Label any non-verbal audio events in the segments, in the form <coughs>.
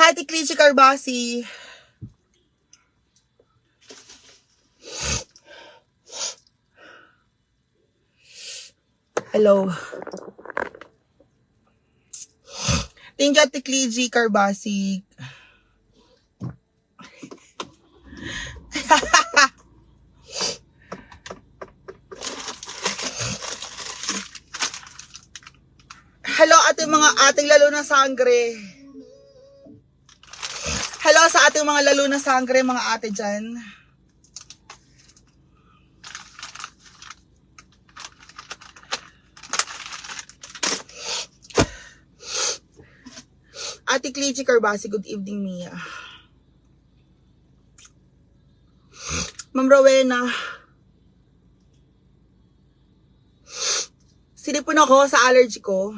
Ate Cliché Carbasi. Hello. Thank you, <laughs> Ate Cliché Carbasi. Hello, ating mga ating lalo na sangre. Hello sa ating mga lalo na sangre, mga ate dyan. Ate Clichi Carbasi, good evening, Mia. Ma'am Rowena. Sinipon ako sa allergy ko.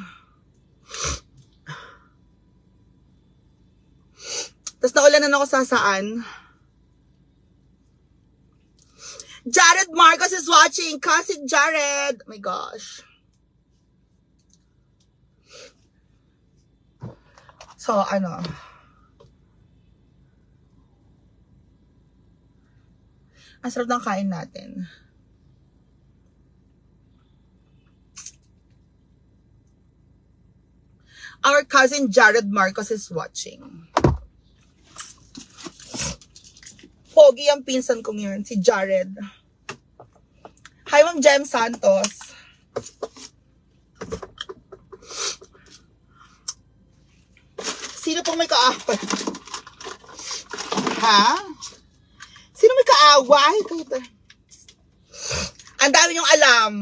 Tapos naulanan ako sa saan. Jared Marcos is watching. Cousin Jared. Oh my gosh. So, ano. Ang sarap ng kain natin. Our cousin Jared Marcos is watching. Pogi ang pinsan kong yun, si Jared. Hi, Ma'am Jem Santos. Sino pong may kaaway? Ha? Sino may kaaway? Ang dami niyong alam.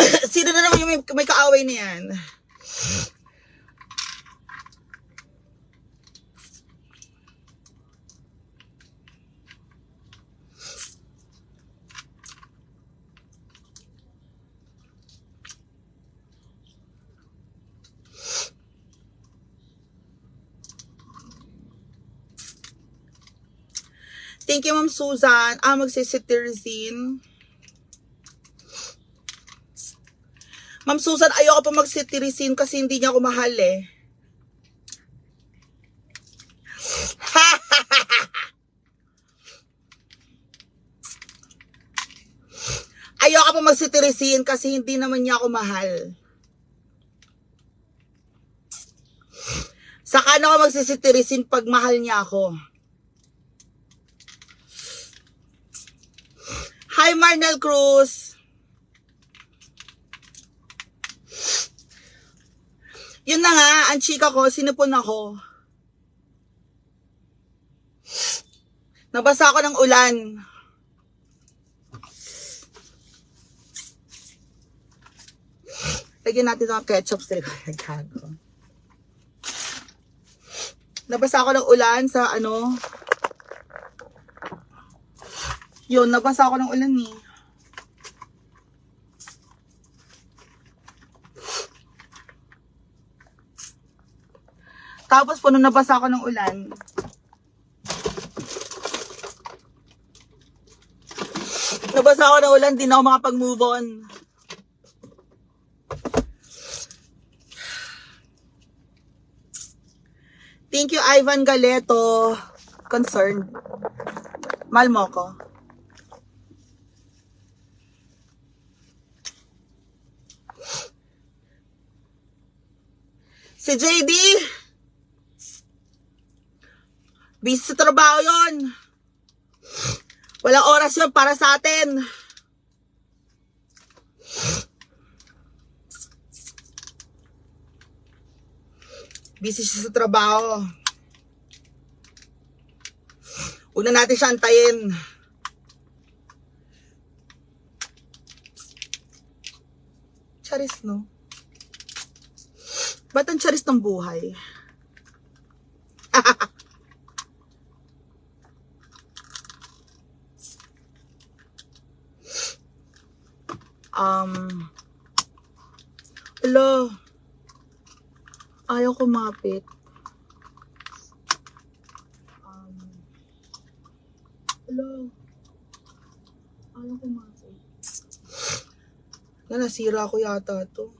<coughs> Sino na naman yung may, may kaaway niyan? Thank you, Ma'am Susan. Ah, magsisitirizin. Ma'am Susan, ayoko pa magsitirisin kasi hindi niya ako mahal eh. <laughs> ayoko pa magsitirisin kasi hindi naman niya ako mahal. Saka na ako magsisitirisin pag mahal niya ako. Hi, Marnel Cruz. Yun na nga, ang chika ko, sinipon ako. Nabasa ako ng ulan. Lagyan natin ng ketchup sa. Nabasa ako ng ulan sa ano, yun, nabasa ako ng ulan eh. Tapos po, nung nabasa ako ng ulan, nabasa ako ng ulan, di na ako makapag-move on. Thank you, Ivan Galeto. Concerned. Mahal mo ko. Si JD, busy sa trabaho yon. Walang oras yun para sa atin. Busy siya sa trabaho. Huwag na natin siya antayin. Charis, no? Ba't ang charis ng buhay? <laughs> um, hello. Ayaw kumapit. Um, hello. Ayaw kumapit. Na nasira ko yata to.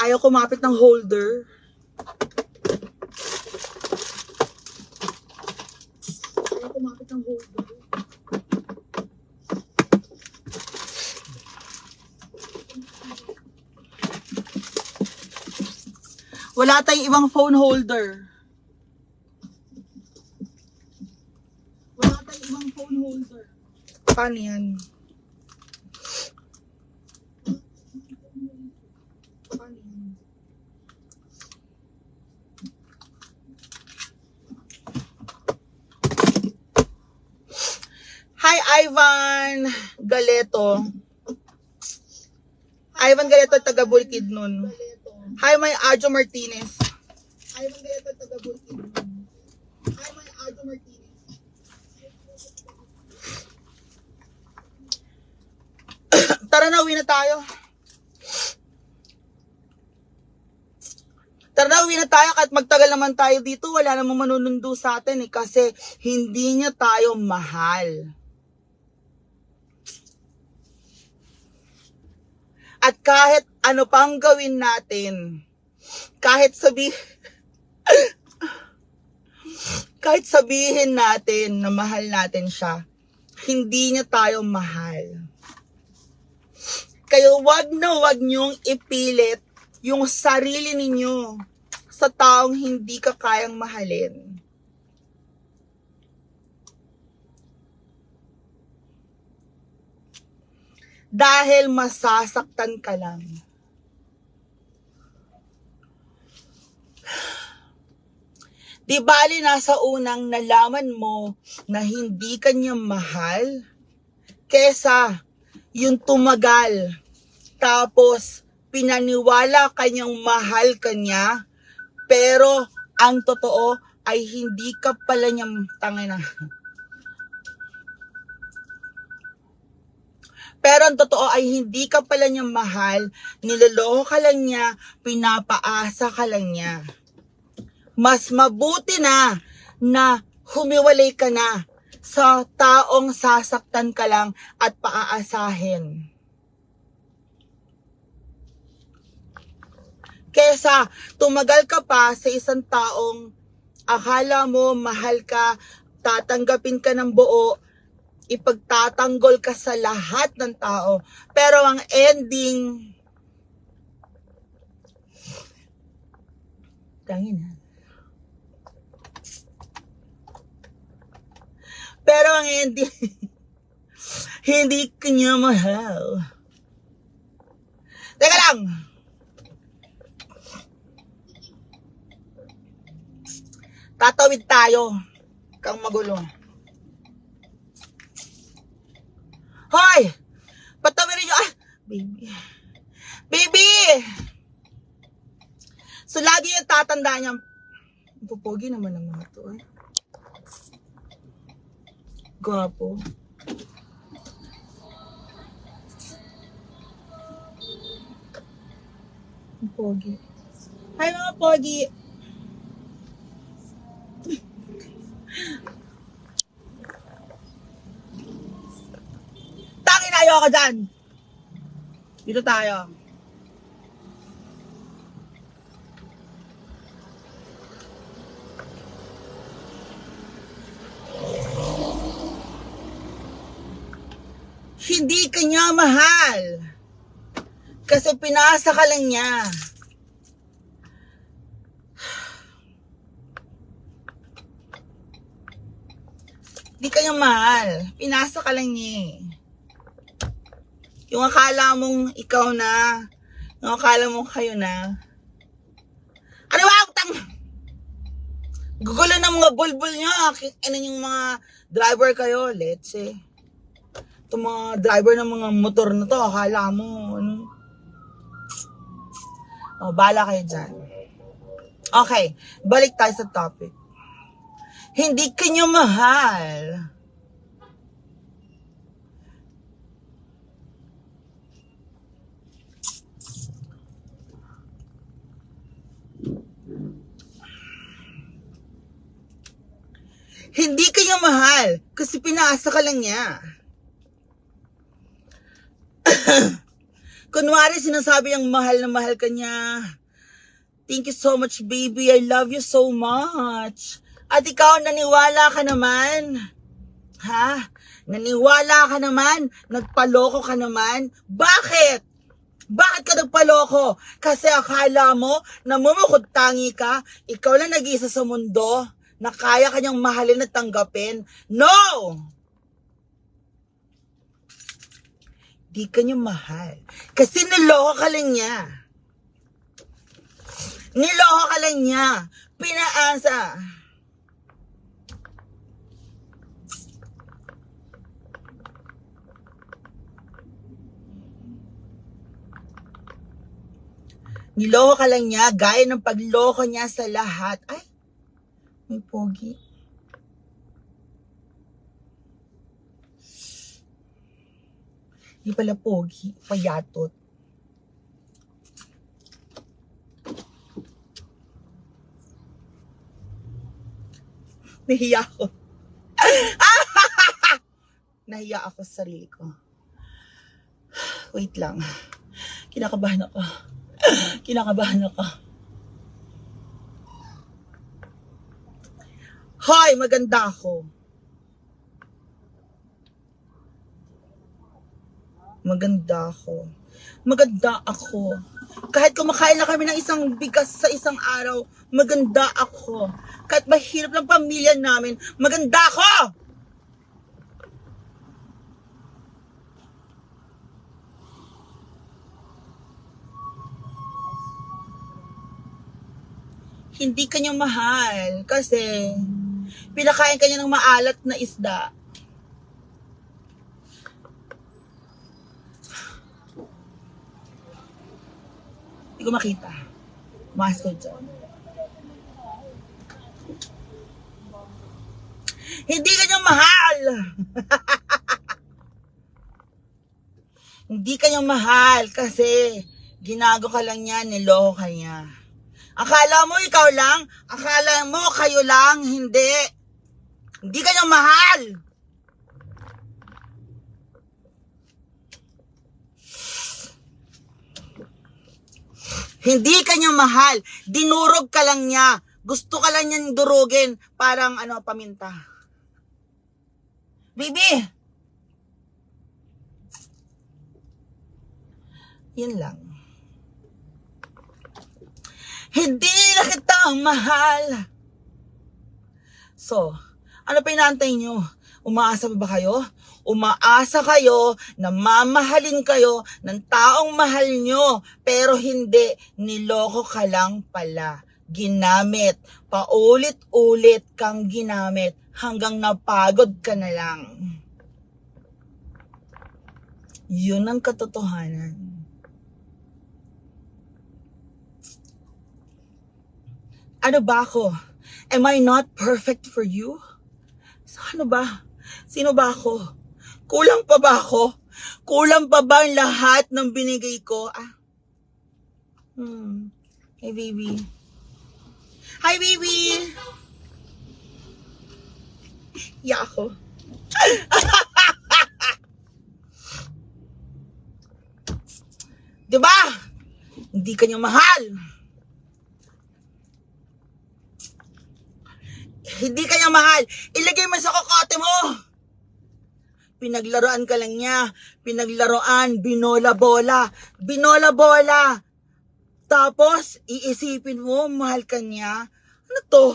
Ayaw kumapit ng holder. Ayaw kumapit ng holder. Wala tayong ibang phone holder. Wala tayong ibang phone holder. Paano yan? Ivan Galeto. Ivan Galeto, taga Bukidnon. Hi, my Adjo Martinez. Ivan Galeto, taga Bukidnon. Hi, my Adjo Martinez. Tara na, uwi na tayo. Tara na, uwi na tayo kahit magtagal naman tayo dito. Wala namang manunundo sa atin eh kasi hindi niya tayo mahal. At kahit ano pang gawin natin, kahit sabi <laughs> kahit sabihin natin na mahal natin siya, hindi niya tayo mahal. Kaya wag na wag niyong ipilit yung sarili ninyo sa taong hindi ka kayang mahalin. Dahil masasaktan ka lang. Di bali nasa unang nalaman mo na hindi kanya mahal kesa yung tumagal tapos pinaniwala kanyang mahal kanya pero ang totoo ay hindi ka pala niyang tangina. Pero ang totoo ay hindi ka pala niya mahal, niloloko ka lang niya, pinapaasa ka lang niya. Mas mabuti na na humiwalay ka na sa taong sasaktan ka lang at paaasahin. Kesa tumagal ka pa sa isang taong akala mo mahal ka, tatanggapin ka ng buo, ipagtatanggol ka sa lahat ng tao. Pero ang ending, tangin na. Pero ang ending, <laughs> hindi kanya mahal. Teka lang! Tatawid tayo. Kang magulo. Hoy! Patawirin nyo. Ah! Baby. Baby! So, lagi yung tatanda niya. Pupogi naman ang mga to eh. Gwapo. Pogi. Hi mga pogi! Na ayoko dyan! Dito tayo. Hindi ka niya mahal. Kasi pinasa ka lang niya. Hindi ka niya mahal. Pinasa ka lang niya eh. Yung akala mong ikaw na, yung akala mong kayo na. Ano ba, utang? Gugulo ng mga bulbul nyo. Ano yung mga driver kayo, let's say. Itong mga driver ng mga motor na to, akala mo, ano. O, bala kayo dyan. Okay, balik tayo sa topic. Hindi kanyo mahal. Hindi kanya mahal kasi pinaasa ka lang niya. <coughs> Kunwari sinasabi ang mahal na mahal ka niya. Thank you so much, baby. I love you so much. At ikaw, naniwala ka naman. Ha? Naniwala ka naman? Nagpaloko ka naman? Bakit? Bakit ka nagpaloko? Kasi akala mo, namumukod tangi ka, ikaw lang nag-iisa sa mundo na kaya kanyang mahalin at tanggapin. No! Di ka niya mahal. Kasi niloko ka lang niya. Niloko ka lang niya. Pinaasa. Niloko ka lang niya, gaya ng pagloko niya sa lahat. Ay, may pogi. Di pala pogi, payatot. Nahiya ako. <laughs> Nahiya ako sa sarili ko. Wait lang. Kinakabahan ako. Kinakabahan ako. Hoy, maganda ako. Maganda ako. Maganda ako. Kahit kumakain lang kami ng isang bigas sa isang araw, maganda ako. Kahit mahirap lang pamilya namin, maganda ako! Hindi kanya mahal kasi pinakain kanya ng maalat na isda. Hindi ko makita. Mas ko dyan. Hindi kanya mahal. <laughs> Hindi kanya mahal kasi ginago ka lang niya, niloko ka niya. Akala mo ikaw lang? Akala mo kayo lang? Hindi. Hindi kanya mahal. Hindi kanya mahal. Dinurog ka lang niya. Gusto ka lang niyang durugin. Parang ano, paminta. Baby! Yun lang. Hindi na kita mahal. So, ano pa inaantay nyo? Umaasa pa ba kayo? Umaasa kayo na mamahalin kayo ng taong mahal nyo, pero hindi, niloko ka lang pala. Ginamit. Paulit-ulit kang ginamit hanggang napagod ka na lang. Yun ang katotohanan. Ano ba ako? Am I not perfect for you? Ano ba? Sino ba ako? Kulang pa ba ako? Kulang pa ba ang lahat ng binigay ko? Ah. Hmm. Hey, baby. Hi, baby! Yeah ako. <laughs> diba? Hindi kanya mahal. Hindi kanya mahal. Ilagay mo sa kokote mo. Pinaglaruan ka lang niya. Pinaglaruan, binola-bola. Binola-bola. Tapos, iisipin mo, mahal ka niya. Ano to?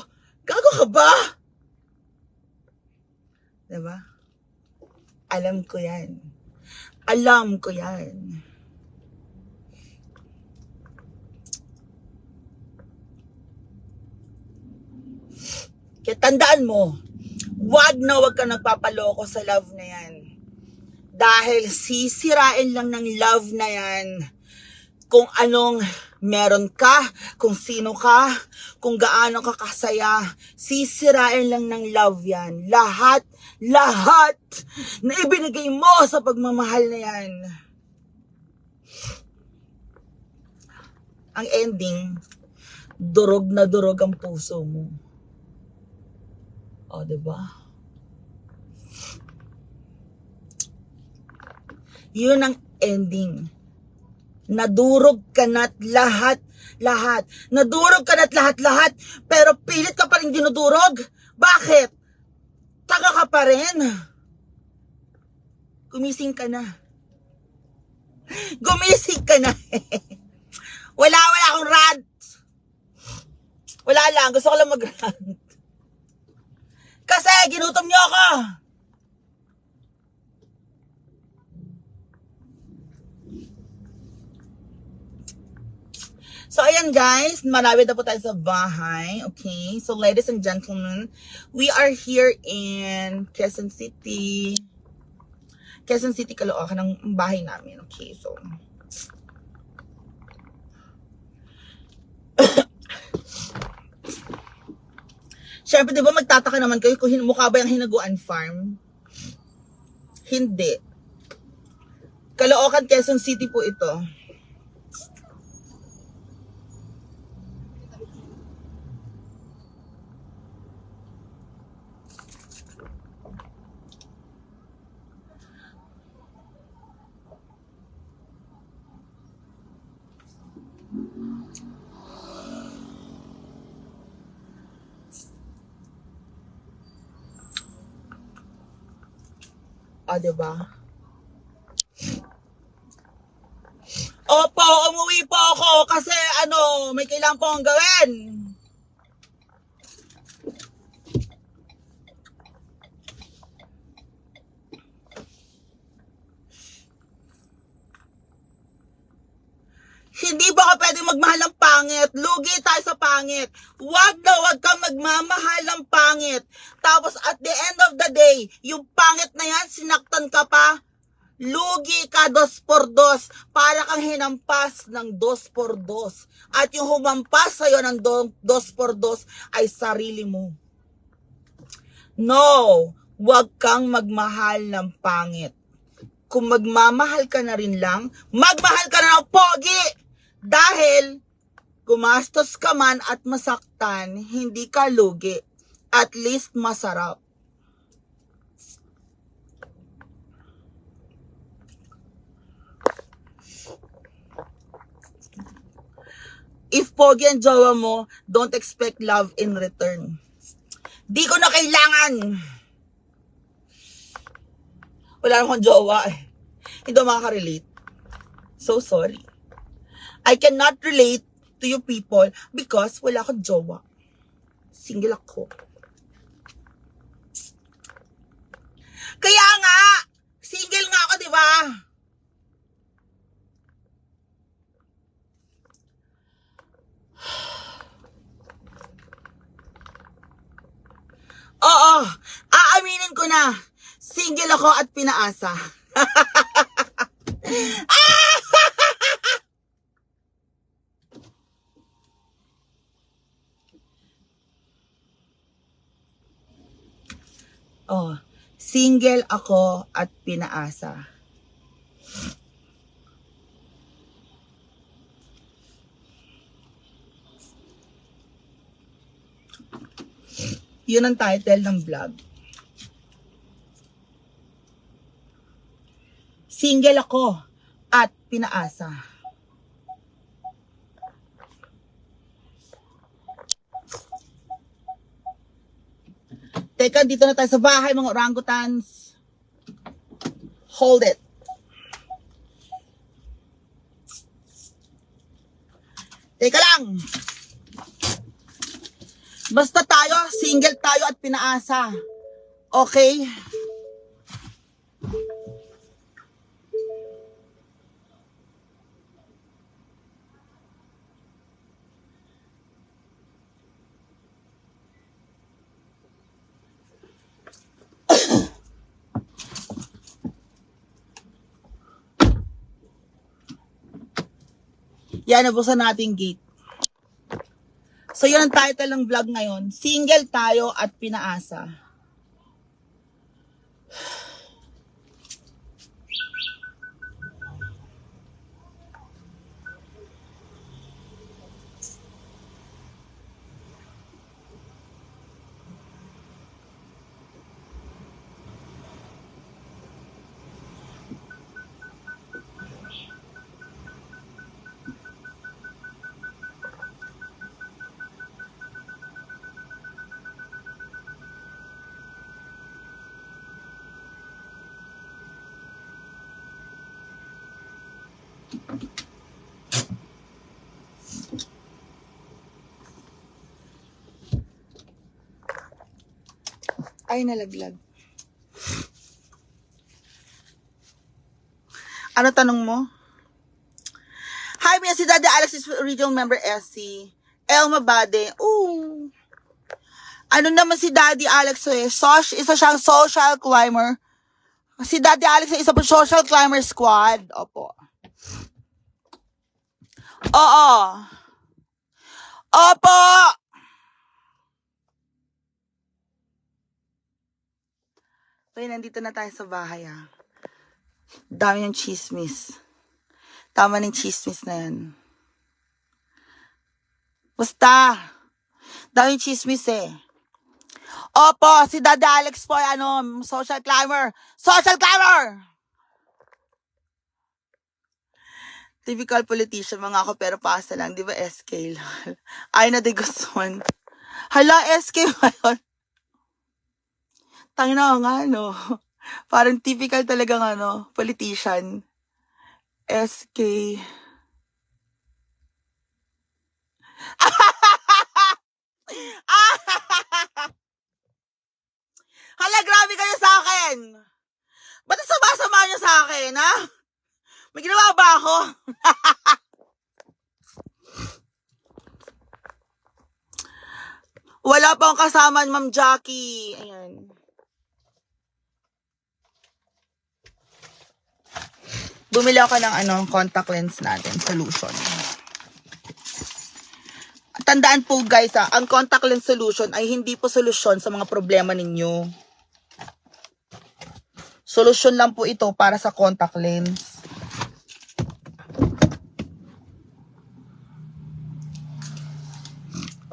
Gago ka ba? Diba? Alam ko yan. Alam ko yan. Kaya tandaan mo, wag na wag ka nagpapaloko sa love na yan. Dahil sisirain lang ng love na yan kung anong meron ka, kung sino ka, kung gaano ka kasaya. Sisirain lang ng love yan. Lahat, lahat na ibinigay mo sa pagmamahal na yan. Ang ending, durog na durog ang puso mo. O, di ba? Yun ang ending. Nadurog ka na't lahat, lahat. Nadurog ka na't lahat, lahat. Pero pilit ka pa rin dinudurog. Bakit? Taga ka pa rin. Gumising ka na. Gumising ka na. <laughs> wala, wala akong rant. Wala lang. Gusto ko lang mag-rant. Kasi ginutom niyo ako. So, ayan guys, malapit na po tayo sa bahay. Okay, so ladies and gentlemen, we are here in Quezon City. Quezon City, Caloocan, ang bahay namin. Okay, so... Siyempre, di ba magtataka naman kayo kung mukha ba yung hinaguan farm? Hindi. Caloocan, Quezon City po ito. Ah, di ba? Opo, umuwi po ako kasi ano, may kailangan po akong gawin. Hindi ba ka pwede magmahal ng pangit? Lugi tayo sa pangit. Wag na wag kang magmamahal ng pangit. Tapos at the end of the day, yung pangit na yan, sinaktan ka pa, lugi ka dos por dos. Para kang hinampas ng dos por dos. At yung humampas sa'yo ng do- dos por dos ay sarili mo. No, wag kang magmahal ng pangit kung magmamahal ka na rin lang, magmahal ka na ng pogi! Dahil, gumastos ka man at masaktan, hindi ka lugi. At least masarap. If pogi ang jowa mo, don't expect love in return. Di ko na kailangan. Wala akong jowa eh. Hindi ako makaka-relate. So sorry. I cannot relate to you people because wala akong jowa. Single ako. Kaya nga, single nga ako, di ba? <sighs> Oo, aaminin ko na. Single ako at pinaasa. <laughs> Oh, single ako at pinaasa. Yun ang title ng vlog. Single ako at pinaasa. Teka, dito na tayo sa bahay mga orangutans. Hold it. Teka lang. Basta tayo, single tayo at pinaasa. Okay? Yan, nabuksan natin gate. So, yun ang title ng vlog ngayon. Single tayo at pinaasa. Ay, nalaglag. Ano tanong mo? Hi, Mia. Si Daddy Alex is original member SC. Elma Bade. Ooh. Ano naman si Daddy Alex eh? Soc isa siyang social climber. Si Daddy Alex ay isa po social climber squad. Opo. Oo. Opo! Okay, nandito na tayo sa bahay ah. Dami yung chismis. Tama ng chismis na yan. Basta. Dami yung chismis eh. Opo, si Dada Alex po ano, social climber. Social climber! Typical politician mga ako pero pasa lang, di ba SK? <laughs> Ay na de Guzman. Hala, SK ba? Tangina nga, no? <laughs> Parang typical talagang ano, politician. SK. <laughs> Hala, grabe kayo sa akin! Ba't ang sama-sama niyo sa akin, ha? May ginawa ba ako? <laughs> Wala pa akong kasama, Ma'am Jackie. Ayan. Bumili ako ng ano, contact lens natin, solution. Tandaan po guys, ah, ang contact lens solution ay hindi po solusyon sa mga problema ninyo. Solusyon lang po ito para sa contact lens.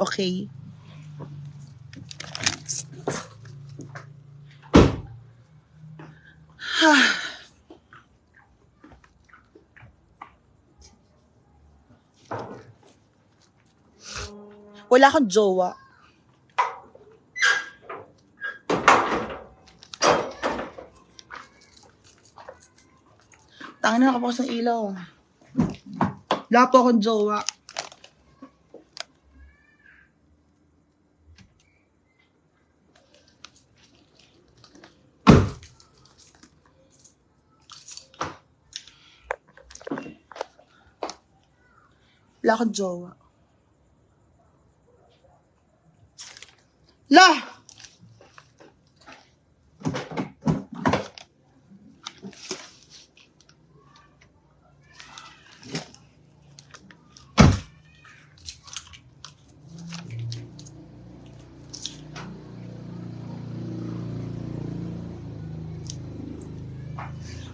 Okay. <sighs> Wala akong jowa. Tangin na nakabukas ng ilaw. Wala po akong jowa. Wala akong jowa. La!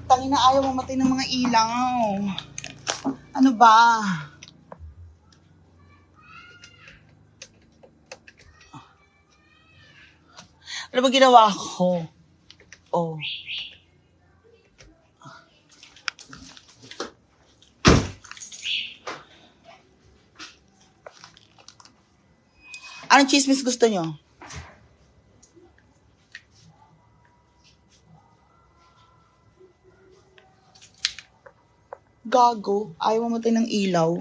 Tangina ayaw mamatay ng mga ilaw. Ano ba? Ano ba ginawa ko? Oh. Anong chismis gusto nyo? Gago. Ayaw mamatay ng ilaw.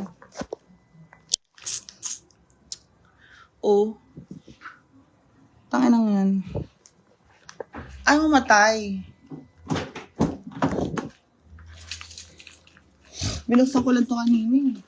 Oh. Tangin lang yan. Ayaw mamatay. Binuksan ko lang ito kanina eh.